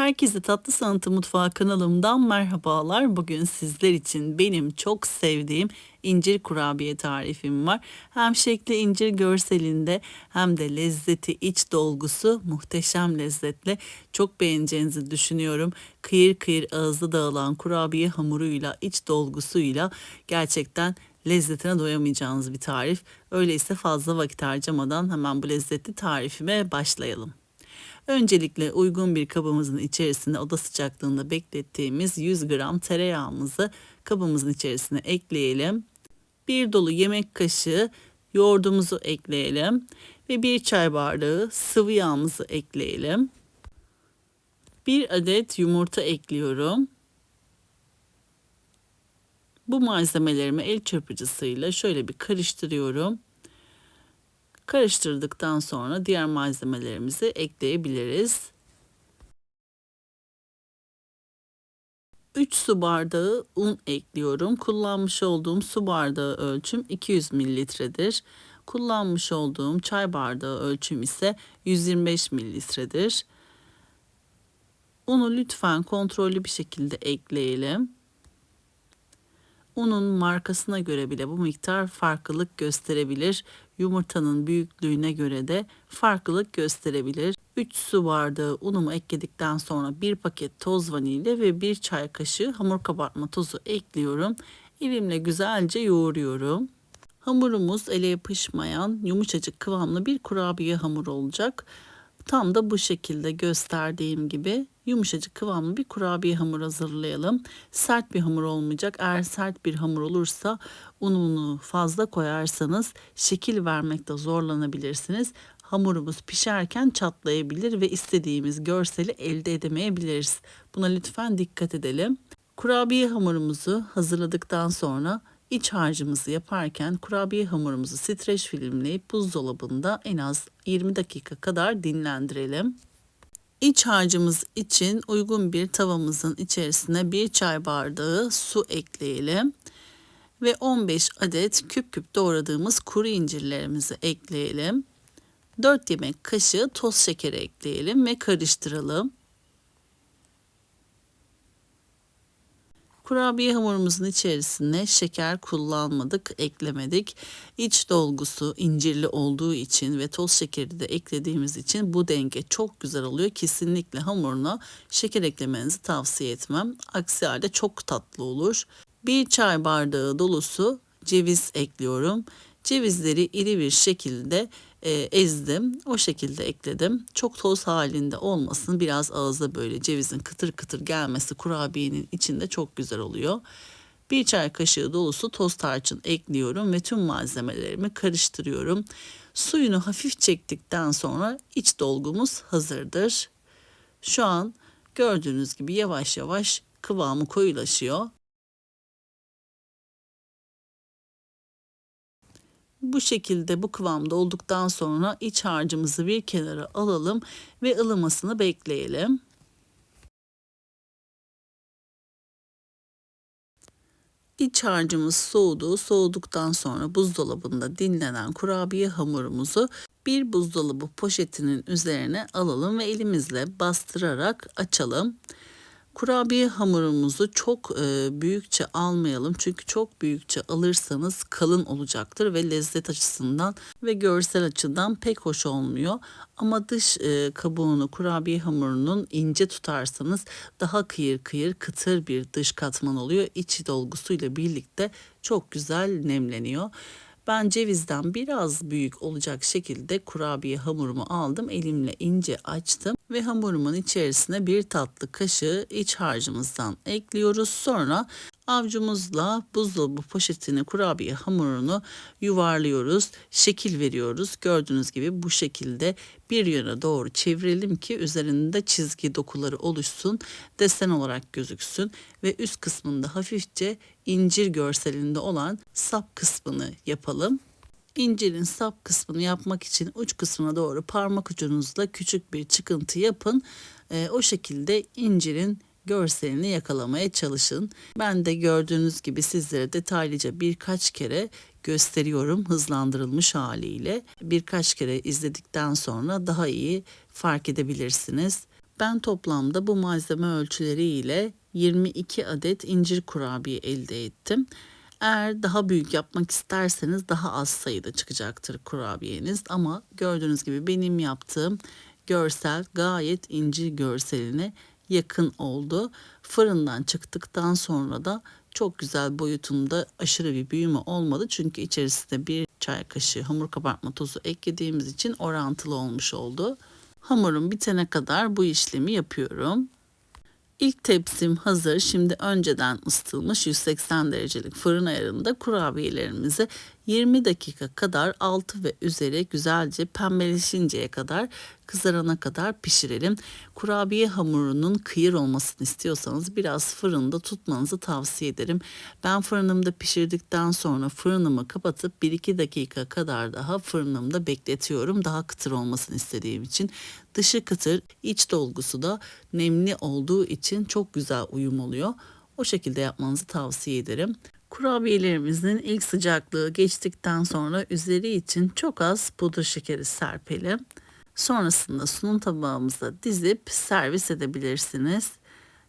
Herkese Tatlı Sanatı Mutfağı kanalımdan merhabalar. Bugün sizler için benim çok sevdiğim incir kurabiye tarifim var. Hem şekli incir görselinde hem de lezzeti iç dolgusu muhteşem lezzetli. Çok beğeneceğinizi düşünüyorum. Kıyır kıyır ağızda dağılan kurabiye hamuruyla iç dolgusuyla gerçekten lezzetine doyamayacağınız bir tarif. Öyleyse fazla vakit harcamadan hemen bu lezzetli tarifime başlayalım. Öncelikle uygun bir kabımızın içerisine oda sıcaklığında beklettiğimiz 100 gram tereyağımızı kabımızın içerisine ekleyelim. Bir dolu yemek kaşığı yoğurdumuzu ekleyelim ve bir çay bardağı sıvı yağımızı ekleyelim. Bir adet yumurta ekliyorum. Bu malzemelerimi el çırpıcısıyla şöyle bir karıştırıyorum. Karıştırdıktan sonra diğer malzemelerimizi ekleyebiliriz. 3 su bardağı un ekliyorum. Kullanmış olduğum su bardağı ölçüm 200 mililitredir. Kullanmış olduğum çay bardağı ölçüm ise 125 mililitredir. Unu lütfen kontrollü bir şekilde ekleyelim. Unun markasına göre bile bu miktar farklılık gösterebilir. Yumurtanın büyüklüğüne göre de farklılık gösterebilir. 3 su bardağı unumu ekledikten sonra bir paket toz vanilya ve bir çay kaşığı hamur kabartma tozu ekliyorum. Elimle güzelce yoğuruyorum. Hamurumuz ele yapışmayan yumuşacık kıvamlı bir kurabiye hamuru olacak. Tam da bu şekilde gösterdiğim gibi yumuşacık kıvamlı bir kurabiye hamur hazırlayalım. Sert bir hamur olmayacak. Eğer sert bir hamur olursa ununu fazla koyarsanız şekil vermekte zorlanabilirsiniz. Hamurumuz pişerken çatlayabilir ve istediğimiz görseli elde edemeyebiliriz. Buna lütfen dikkat edelim. Kurabiye hamurumuzu hazırladıktan sonra İç harcımızı yaparken kurabiye hamurumuzu streç filmleyip buzdolabında en az 20 dakika kadar dinlendirelim. İç harcımız için uygun bir tavamızın içerisine bir çay bardağı su ekleyelim ve 15 adet küp küp doğradığımız kuru incirlerimizi ekleyelim. 4 yemek kaşığı toz şekeri ekleyelim ve karıştıralım. Kurabiye hamurumuzun içerisine şeker kullanmadık, eklemedik. İç dolgusu incirli olduğu için ve toz şekeri de eklediğimiz için bu denge çok güzel oluyor. Kesinlikle hamuruna şeker eklemenizi tavsiye etmem. Aksi halde çok tatlı olur. Bir çay bardağı dolusu ceviz ekliyorum. Cevizleri iri bir şekilde e, ezdim. O şekilde ekledim. Çok toz halinde olmasın. Biraz ağızda böyle cevizin kıtır kıtır gelmesi kurabiyenin içinde çok güzel oluyor. Bir çay kaşığı dolusu toz tarçın ekliyorum ve tüm malzemelerimi karıştırıyorum. Suyunu hafif çektikten sonra iç dolgumuz hazırdır. Şu an gördüğünüz gibi yavaş yavaş kıvamı koyulaşıyor. Bu şekilde bu kıvamda olduktan sonra iç harcımızı bir kenara alalım ve ılımasını bekleyelim. İç harcımız soğudu. Soğuduktan sonra buzdolabında dinlenen kurabiye hamurumuzu bir buzdolabı poşetinin üzerine alalım ve elimizle bastırarak açalım. Kurabiye hamurumuzu çok e, büyükçe almayalım çünkü çok büyükçe alırsanız kalın olacaktır ve lezzet açısından ve görsel açıdan pek hoş olmuyor. Ama dış e, kabuğunu kurabiye hamurunun ince tutarsanız daha kıyır kıyır kıtır bir dış katman oluyor. İçi dolgusuyla birlikte çok güzel nemleniyor. Ben cevizden biraz büyük olacak şekilde kurabiye hamurumu aldım. Elimle ince açtım ve hamurumun içerisine bir tatlı kaşığı iç harcımızdan ekliyoruz. Sonra Avcumuzla buzdolabı poşetini kurabiye hamurunu yuvarlıyoruz. Şekil veriyoruz. Gördüğünüz gibi bu şekilde bir yöne doğru çevirelim ki üzerinde çizgi dokuları oluşsun. Desen olarak gözüksün ve üst kısmında hafifçe incir görselinde olan sap kısmını yapalım. İncirin sap kısmını yapmak için uç kısmına doğru parmak ucunuzla küçük bir çıkıntı yapın. E, o şekilde incirin görselini yakalamaya çalışın. Ben de gördüğünüz gibi sizlere detaylıca birkaç kere gösteriyorum hızlandırılmış haliyle. Birkaç kere izledikten sonra daha iyi fark edebilirsiniz. Ben toplamda bu malzeme ölçüleri ile 22 adet incir kurabiye elde ettim. Eğer daha büyük yapmak isterseniz daha az sayıda çıkacaktır kurabiyeniz ama gördüğünüz gibi benim yaptığım görsel gayet incir görseline yakın oldu. Fırından çıktıktan sonra da çok güzel boyutunda aşırı bir büyüme olmadı. Çünkü içerisinde bir çay kaşığı hamur kabartma tozu eklediğimiz için orantılı olmuş oldu. Hamurum bitene kadar bu işlemi yapıyorum. İlk tepsim hazır. Şimdi önceden ısıtılmış 180 derecelik fırın ayarında kurabiyelerimizi 20 dakika kadar altı ve üzeri güzelce pembeleşinceye kadar kızarana kadar pişirelim. Kurabiye hamurunun kıyır olmasını istiyorsanız biraz fırında tutmanızı tavsiye ederim. Ben fırınımda pişirdikten sonra fırınımı kapatıp 1-2 dakika kadar daha fırınımda bekletiyorum. Daha kıtır olmasını istediğim için. Dışı kıtır, iç dolgusu da nemli olduğu için çok güzel uyum oluyor. O şekilde yapmanızı tavsiye ederim. Kurabiyelerimizin ilk sıcaklığı geçtikten sonra üzeri için çok az pudra şekeri serpelim. Sonrasında sunum tabağımıza dizip servis edebilirsiniz.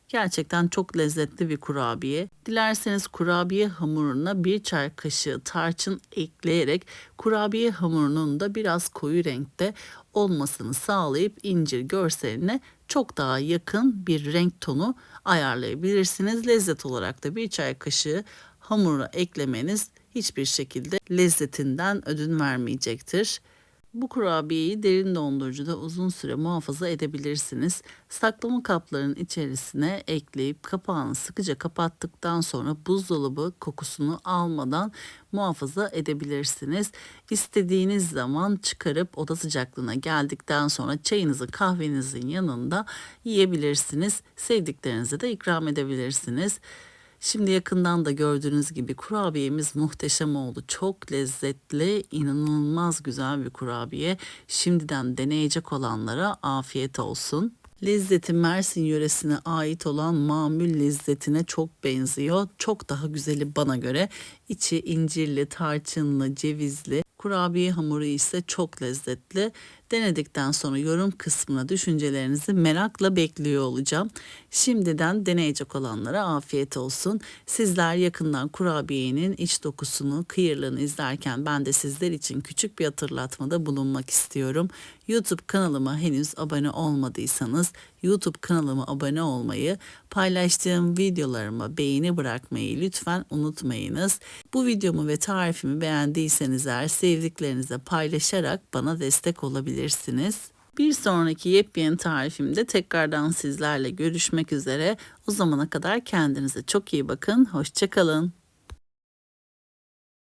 Gerçekten çok lezzetli bir kurabiye. Dilerseniz kurabiye hamuruna bir çay kaşığı tarçın ekleyerek kurabiye hamurunun da biraz koyu renkte olmasını sağlayıp incir görseline çok daha yakın bir renk tonu ayarlayabilirsiniz. Lezzet olarak da bir çay kaşığı hamura eklemeniz hiçbir şekilde lezzetinden ödün vermeyecektir. Bu kurabiyeyi derin dondurucuda uzun süre muhafaza edebilirsiniz. Saklama kaplarının içerisine ekleyip kapağını sıkıca kapattıktan sonra buzdolabı kokusunu almadan muhafaza edebilirsiniz. İstediğiniz zaman çıkarıp oda sıcaklığına geldikten sonra çayınızı kahvenizin yanında yiyebilirsiniz. Sevdiklerinize de ikram edebilirsiniz. Şimdi yakından da gördüğünüz gibi kurabiyemiz muhteşem oldu. Çok lezzetli, inanılmaz güzel bir kurabiye. Şimdiden deneyecek olanlara afiyet olsun. Lezzeti Mersin yöresine ait olan mamül lezzetine çok benziyor. Çok daha güzeli bana göre. İçi incirli, tarçınlı, cevizli. Kurabiye hamuru ise çok lezzetli. Denedikten sonra yorum kısmına düşüncelerinizi merakla bekliyor olacağım. Şimdiden deneyecek olanlara afiyet olsun. Sizler yakından kurabiyenin iç dokusunu, kıyırlığını izlerken ben de sizler için küçük bir hatırlatmada bulunmak istiyorum. YouTube kanalıma henüz abone olmadıysanız YouTube kanalıma abone olmayı, paylaştığım videolarıma beğeni bırakmayı lütfen unutmayınız. Bu videomu ve tarifimi beğendiyseniz eğer sevdiklerinize paylaşarak bana destek olabilirsiniz. Bir sonraki yepyeni tarifimde tekrardan sizlerle görüşmek üzere. O zamana kadar kendinize çok iyi bakın. Hoşçakalın.